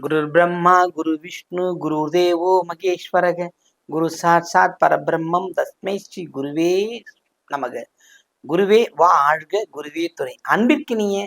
குருர் பிரம்மா குரு விஷ்ணு குரு தேவோ மகேஸ்வரக குரு சாட்சாத் பரபிரம்மம் தஸ்மை ஸ்ரீ குருவே நமக குருவே வா ஆழ்க குருவே துறை அன்பிற்கினிய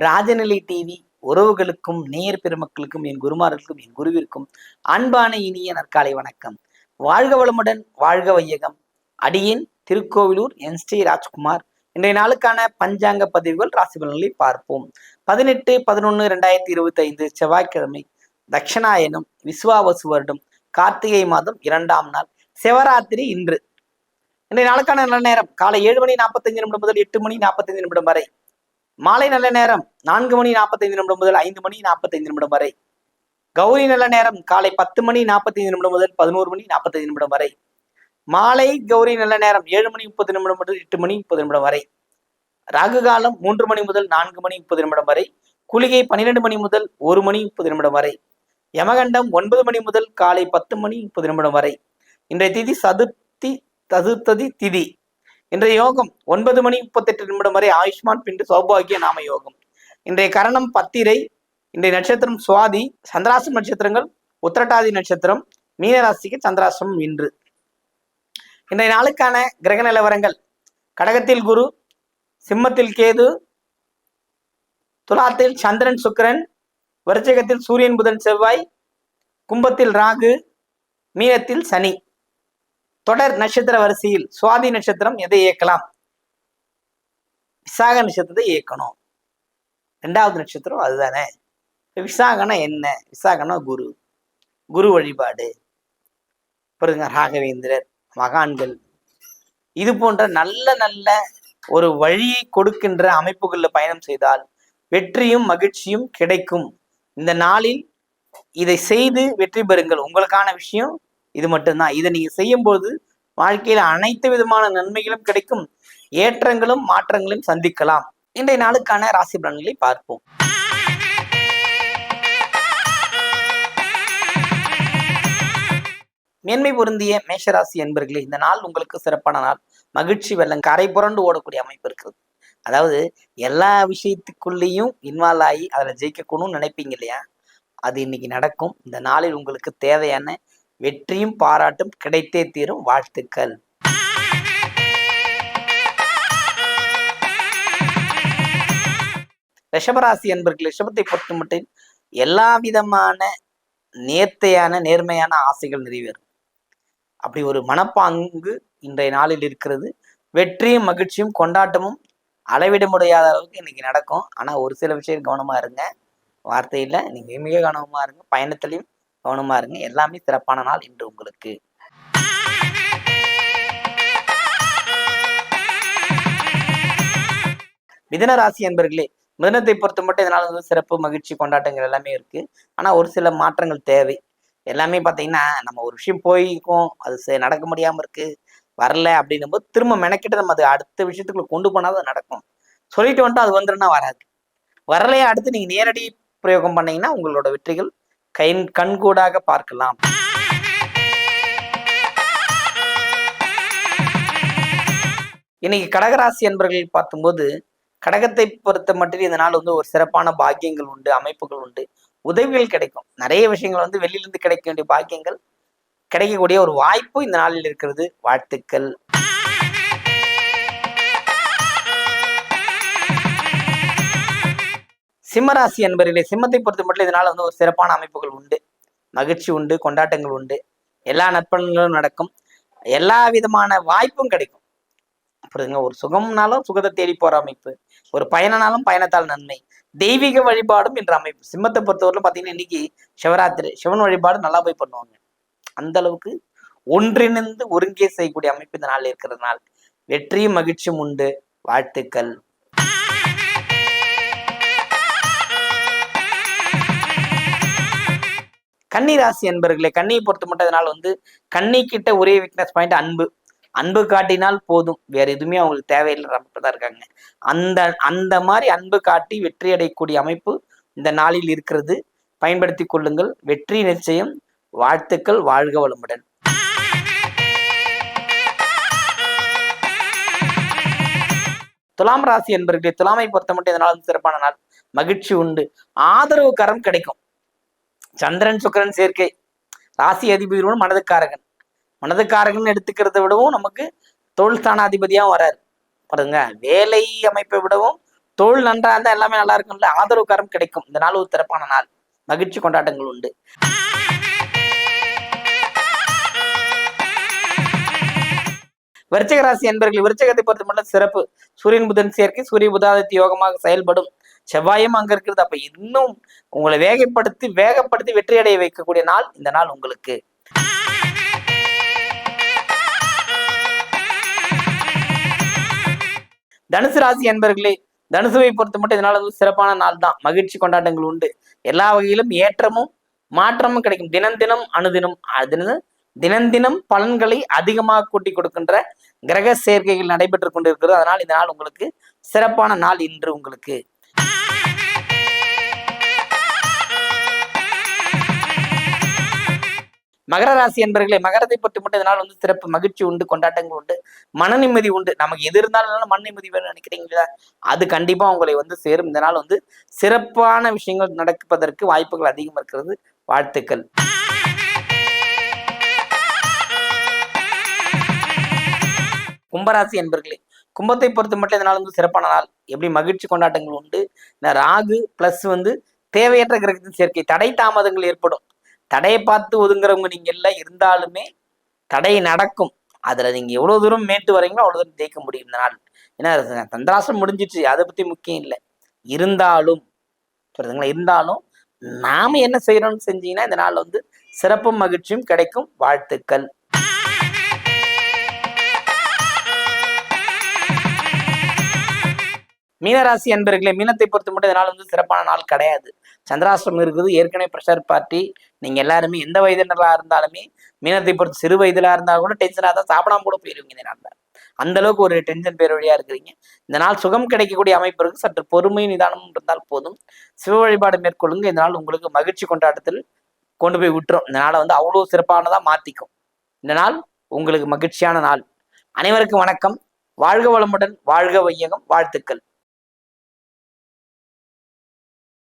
ராஜநிலை டிவி உறவுகளுக்கும் நேர் பெருமக்களுக்கும் என் குருமார்களுக்கும் என் குருவிற்கும் அன்பான இனிய நற்காலை வணக்கம். வாழ்க வளமுடன் வாழ்க வையகம். அடியின் திருக்கோவிலூர் என் ஸ்ரீ ராஜ்குமார். இன்றைய நாளுக்கான பஞ்சாங்க பதிவுகள் ராசி பலன்களை பார்ப்போம். பதினெட்டு பதினொன்று ரெண்டாயிரத்தி இருபத்தி ஐந்து செவ்வாய்க்கிழமை தட்சிணாயனம் விஸ்வாவசு வருடம் கார்த்திகை மாதம் இரண்டாம் நாள் சிவராத்திரி இன்று. இன்றைய நாளுக்கான நல்ல நேரம் காலை ஏழு மணி நாற்பத்தஞ்சு நிமிடம் முதல் எட்டு மணி நாற்பத்தஞ்சு நிமிடம் வரை. மாலை நல்ல நேரம் நான்கு மணி நாற்பத்தைந்து நிமிடம் முதல் ஐந்து மணி நாற்பத்தைந்து நிமிடம் வரை. கௌரி நல்ல நேரம் காலை பத்து மணி நாற்பத்தைந்து நிமிடம் முதல் பதினோரு மணி நாற்பத்தைந்து நிமிடம் வரை. மாலை கௌரி நல்ல நேரம் ஏழு மணி முப்பது நிமிடம் முதல் எட்டு மணி முப்பது நிமிடம் வரை. ராகு காலம் மூன்று மணி முதல் நான்கு மணி முப்பது நிமிடம் வரை. குளிகை பன்னிரெண்டு மணி முதல் ஒரு மணி முப்பது நிமிடம் வரை. யமகண்டம் ஒன்பது மணி முதல் காலை பத்து மணி முப்பது நிமிடம் வரை. இன்றைய திதி சதுர்த்தி சதுர்த்ததி திதி. இன்றைய யோகம் ஒன்பது மணி முப்பத்தெட்டு நிமிடம் வரை ஆயுஷ்மான் பின்று சௌபாகிய நாம யோகம். இன்றைய கரணம் பத்திரை இன்றைய நட்சத்திரம் சுவாதி சந்திராசிரம் நட்சத்திரங்கள் உத்திரட்டாதி நட்சத்திரம் மீனராசிக்கு சந்திராசிரமம் இன்று. இன்றைய நாளுக்கான கிரக நிலவரங்கள். கடகத்தில் குரு சிம்மத்தில் கேது துலாத்தில் சந்திரன் சுக்கிரன் விருச்சகத்தில் சூரியன் புதன் செவ்வாய் கும்பத்தில் ராகு மீனத்தில் சனி. தொடர் நட்சத்திர வரிசையில் சுவாதி நட்சத்திரம் எதை இயக்கலாம்? விசாக நட்சத்திரத்தை இயக்கணும். ரெண்டாவது நட்சத்திரம் அதுதானே. விசாகனா என்ன? விசாகனா குரு. குரு வழிபாடு. பாருங்க ராகவேந்திரர் மகான்கள். இது போன்ற நல்ல நல்ல ஒரு வழியை கொடுக்கின்ற அமைப்புகளில் பயணம் செய்தால் வெற்றியும் மகிழ்ச்சியும் கிடைக்கும். இந்த நாளில் இதை செய்து வெற்றி பெறுங்கள். உங்களுக்கான விஷயம் இது மட்டும்தான். இதை நீங்க செய்யும்போது வாழ்க்கையில அனைத்து விதமான நன்மைகளும் கிடைக்கும். ஏற்றங்களும் மாற்றங்களும் சந்திக்கலாம். இன்றைய நாளுக்கான ராசி பலன்களை பார்ப்போம். மேன்மை பொருந்திய மேஷராசி என்பர்களே இந்த நாள் உங்களுக்கு சிறப்பான நாள். மகிழ்ச்சி வெள்ளம் கரை புரண்டு ஓடக்கூடிய அமைப்பு இருக்கிறது. அதாவது எல்லா விஷயத்துக்குள்ளேயும் இன்வால்வ் ஆகி அதில் ஜெயிக்கணும்னு நினைப்பீங்க இல்லையா? அது இன்னைக்கு நடக்கும். இந்த நாளில் உங்களுக்கு தேவையான வெற்றியும் பாராட்டும் கிடைத்தே தீரும். வாழ்த்துக்கள். ரிஷபராசி என்பர்கள் ரிஷபத்தை பொறுத்த மட்டும் எல்லா விதமான நேர்த்தையான நேர்மையான ஆசைகள் நிறைவேறும். அப்படி ஒரு மனப்பாங்கு இன்றைய நாளில் இருக்கிறது. வெற்றியும் மகிழ்ச்சியும் கொண்டாட்டமும் அளவிட முடியாத அளவுக்கு இன்னைக்கு நடக்கும். ஆனா ஒரு சில விஷயம் கவனமா இருங்க. வார்த்தையில நீங்க மிக கவனமா இருங்க. பயணத்திலையும் கவனமா இருங்க. எல்லாமே சிறப்பான நாள் இன்று உங்களுக்கு. மிதன ராசி என்பர்களே மிதனத்தை பொறுத்த மட்டும் இதனால வந்து சிறப்பு மகிழ்ச்சி கொண்டாட்டங்கள் எல்லாமே இருக்கு. ஆனா ஒரு சில மாற்றங்கள் தேவை. எல்லாமே பார்த்தீங்கன்னா நம்ம ஒரு விஷயம் போயிருக்கோம். அது செ- நடக்க முடியாம இருக்கு. வரல அப்படின்னும் போது திரும்ப மெனக்கிட்டு நம்ம அது அடுத்த விஷயத்துக்குள்ள கொண்டு போனால் அது நடக்கும். சொல்லிட்டு வந்துட்டு அது வந்துருன்னா வராது. வரலையே அடுத்து நீங்க நேரடி பிரயோகம் பண்ணீங்கன்னா உங்களோட வெற்றிகள் கை கண்கூடாக பார்க்கலாம். இன்னைக்கு கடகராசி என்பர்கள் பார்க்கும்போது கடகத்தை பொறுத்த மட்டும் இந்த நாள் வந்து ஒரு சிறப்பான பாக்கியங்கள் உண்டு அமைப்புகள் உண்டு உதவிகள் கிடைக்கும். நிறைய விஷயங்கள் வந்து வெளியிலிருந்து கிடைக்க வேண்டிய பாக்கியங்கள் கிடைக்கக்கூடிய ஒரு வாய்ப்பு இந்த நாளில் இருக்கிறது. வாழ்த்துக்கள். சிம்மராசி என்பர்களே சிம்மத்தை பொறுத்த மட்டும் இதனால் வந்து ஒரு சிறப்பான அமைப்புகள் உண்டு. மகிழ்ச்சி உண்டு கொண்டாட்டங்கள் உண்டு. எல்லா நற்பலன்களும் நடக்கும். எல்லா விதமான வாய்ப்பும் கிடைக்கும். புரியுதுங்க ஒரு சுகம்னாலும் சுகத்தை தேடி போற அமைப்பு. ஒரு பயணனாலும் பயணத்தால் நன்மை. தெய்வீக வழிபாடும் என்ற அமைப்பு. சிம்மத்தை பொறுத்தவரையிலும் பார்த்தீங்கன்னா இன்னைக்கு சிவராத்திரி. சிவன் வழிபாடு நல்லா போய் பண்ணுவாங்க. அந்த அளவுக்கு ஒன்றிணைந்து ஒருங்கே செய்யக்கூடிய அமைப்பு இந்த நாளில் இருக்கிறதுனால வெற்றியும் மகிழ்ச்சியும் உண்டு. வாழ்த்துக்கள். கன்னி ராசி அன்பர்களே கண்ணியை பொறுத்த மட்டும் வந்து கண்ணி கிட்ட ஒரே வீக்னஸ் பாயிண்ட் அன்பு. அன்பு காட்டினால் போதும். வேற எதுவுமே அவங்களுக்கு தேவையில்லை. தான் இருக்காங்க. அந்த அந்த மாதிரி அன்பு காட்டி வெற்றி அடையக்கூடிய அமைப்பு இந்த நாளில் இருக்கிறது. பயன்படுத்தி கொள்ளுங்கள். வெற்றி நிச்சயம் வாழ்த்துக்கள் வாழ்க வளமுடன். துலாம் ராசி என்பர்களே துலாமை பொறுத்த மட்டும் இதனால் சிறப்பான நாள். மகிழ்ச்சி உண்டு. ஆதரவு கரம் கிடைக்கும். சந்திரன் சுக்கரன் சேர்க்கை. ராசி அதிபதி மனதுக்காரகன். மனதுக்காரகன் எடுத்துக்கிறத விடவும் நமக்கு தொழில் ஸ்தானாதிபதியாகவும் வராரு. பாருங்க வேலை அமைப்பை விடவும் தொழில் நன்றா இருந்தா எல்லாமே நல்லா இருக்கும்ல. ஆதரவு கரம் கிடைக்கும். இந்த நாள் ஒரு சிறப்பான நாள். மகிழ்ச்சி கொண்டாட்டங்கள் உண்டு. விருச்சக ராசி என்பர்கள் விருச்சகத்தை பொறுத்த மட்டும் சிறப்பு. சூரியன் புதன் சேர்க்கை சூரிய புதாதித்ய யோகமாக செயல்படும். செவ்வாயும் அங்க இருக்கிறது. அப்ப இன்னும் உங்களை வேகப்படுத்தி வேகப்படுத்தி வெற்றி அடைய வைக்கக்கூடிய நாள் இந்த நாள் உங்களுக்கு. தனுசு ராசி என்பர்களே தனுசுவை பொறுத்த மட்டும் இதனால வந்து சிறப்பான நாள் தான். மகிழ்ச்சி கொண்டாட்டங்கள் உண்டு. எல்லா வகையிலும் ஏற்றமும் மாற்றமும் கிடைக்கும். தினம் தினம் அணுதினம் தினம் தினம் தினம் பலன்களை அதிகமாக கூட்டி கொடுக்கின்ற கிரக சேர்க்கைகள் நடைபெற்று கொண்டிருக்கிறது. அதனால் இந்த நாள் உங்களுக்கு சிறப்பான நாள் இன்று உங்களுக்கு. மகர ராசி என்பர்களே மகரத்தை பற்றி மட்டும் இதனால் வந்து சிறப்பு மகிழ்ச்சி உண்டு கொண்டாட்டங்கள் உண்டு மன நிம்மதி உண்டு. நமக்கு எது இருந்தாலும் மன நிம்மதி வேணும்னு நினைக்கிறீங்களா? அது கண்டிப்பா உங்களை வந்து சேரும். இந்த நாள் வந்து சிறப்பான விஷயங்கள் நடப்பதற்கு வாய்ப்புகள் அதிகம் இருக்கிறது. வாழ்த்துக்கள். கும்பராசி என்பர்களே கும்பத்தை பொறுத்த மட்டும் இதனால் வந்து சிறப்பான நாள் எப்படி மகிழ்ச்சி கொண்டாட்டங்கள் உண்டு? இந்த ராகு பிளஸ் வந்து தேவையற்ற கிரகத்தின் சேர்க்கை தடை தாமதங்கள் ஏற்படும். தடையை பார்த்து ஒதுங்குறவங்க நீங்க எல்லாம் இருந்தாலுமே தடை நடக்கும். அதுல நீங்க எவ்வளவு தூரம் மேட்டு வரீங்களோ அவ்வளவு தூரம் ஜெயிக்க முடியும் இந்த நாள். ஏன்னா தந்திராசம் முடிஞ்சிச்சு அதை பத்தி முக்கியம் இல்லை. இருந்தாலும் புரியுதுங்களா? இருந்தாலும் நாம என்ன செய்யறோம்னு செஞ்சீங்கன்னா இந்த நாள் வந்து சிறப்பும் மகிழ்ச்சியும் கிடைக்கும். வாழ்த்துக்கள். மீனராசி அன்பர்களே மீனத்தை பொறுத்து மட்டும் இதனால் வந்து சிறப்பான நாள் கிடையாது. சந்திராசிரமம் இருக்குது. ஏற்கனவே ப்ரெஷர் பார்ட்டி. நீங்கள் எல்லாருமே எந்த வயதினராக இருந்தாலுமே மீனத்தை பொறுத்து சிறு வயதிலாக இருந்தாலும் கூட டென்ஷனாக தான் சாப்பிடாம கூட போயிருவீங்க இந்த நாளில். அந்த அளவுக்கு ஒரு டென்ஷன் பேர் வழியா இருக்கிறீங்க. இந்த நாள் சுகம் கிடைக்கக்கூடிய அமைப்பு இருக்கு சற்று பொறுமை நிதானம் இருந்தால் போதும். சிவ வழிபாடு மேற்கொள்ளுங்க. இந்த நாள் உங்களுக்கு மகிழ்ச்சி கொண்டாட்டத்தில் கொண்டு போய் விட்டுரும். இந்த நாளை வந்து அவ்வளோ சிறப்பானதா மாத்திக்கும். இந்த நாள் உங்களுக்கு மகிழ்ச்சியான நாள். அனைவருக்கும் வணக்கம். வாழ்க வளமுடன் வாழ்க வையகம். வாழ்த்துக்கள்.